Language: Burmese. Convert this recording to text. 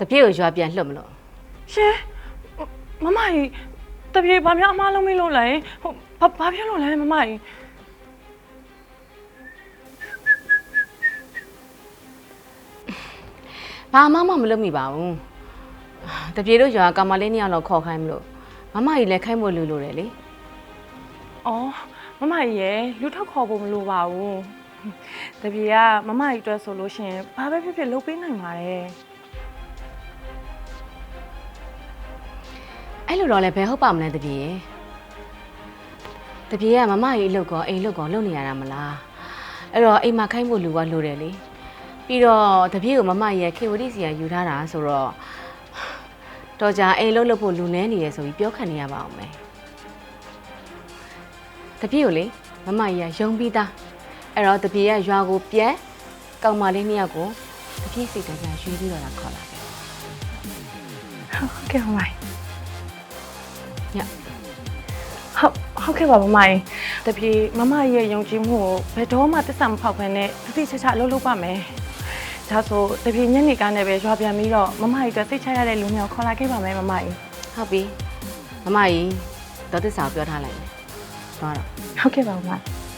တပြည့်ကိုရွာပြန်လှုပ်မလို့ရှင်မမကြီးတပြေဘာများအမားလုံးမလို့လဲဟုတ်ဘာဘာဖြစ်လို့လဲမမကြီးဘာမှမမလုပ်မိပါဘူးတပြည့်တို့ရွာကောင်မလေးနှစ်ယောက်တော့ခေါ်ခိုင်းမလို့မမကြီးလည်းခိုင်းဖို့လူလိုတယ်လေအော်မမကြီးရယ်လူထောက်ခေါ်ဖို့မလိုပါဘူးတပြေကမမကြီးအတွက်ဆိုလို့ရှရင်ဘာပဲဖြစ်ဖြစ်လုပ်ပေးနိုင်ပါတယ် အဲ့လိုတော့လည်းဘယ်ဟုတ်ပါမလဲတပြည့်ရဲ့တပြည့်ကမမကြီးအလုပ်ကောအိမ်လုပ်ကောလုပ်နေရတာမလားအဲ့တော့အိမ်မှာခိုင်းဖို့လူကလိုတယ်လေပြီးတော့တပြည့်ကိုမမကြီးရဲ့ခေဝတိစီကယူထားတာဆိုတော့တော့ကြာအိမ်လုပ်လုပ်ဖို့လူနေနေရဆိုပြီးပြောခံနေရပါအောင်မယ်တပြည့်ကိုလေမမကြီးကယုံပြီးသားအဲ့တော့တပြည့်ကရွာကိုပြန်ကောင်မလေးနှစ်ယောက်ကိုတပြည့်စိတ်တကြရွှေပြီးတော့လာခေါ်လာတယ်ဟုတ်ကဲ့မမကြီး ညဟုတ်ဟုတ်ကဲ့ပါမမကြီးတပြေမမကြီးရဲ့ယုံကြည်မှုကိုဘယ်တော့မှတစ္ဆာမဖောက်ခွင့်နဲ့သတိချာချာလုပ်လုပ်ပါမယ်ဒါဆိုတပြေညနေကနဲ့ပဲရွာပြန်ပြီးတော့မမကြီးအတွက်စိတ်ချရတဲ့လူမျိုးခေါ်လာခဲ့ပါမယ်မမကြီးဟုတ်ပြီမမကြီးဒေါ်သစ္စာကိုပြောထားလိုက်မယ်သွားတော့ဟုတ်ကဲ့ပါမမကြီး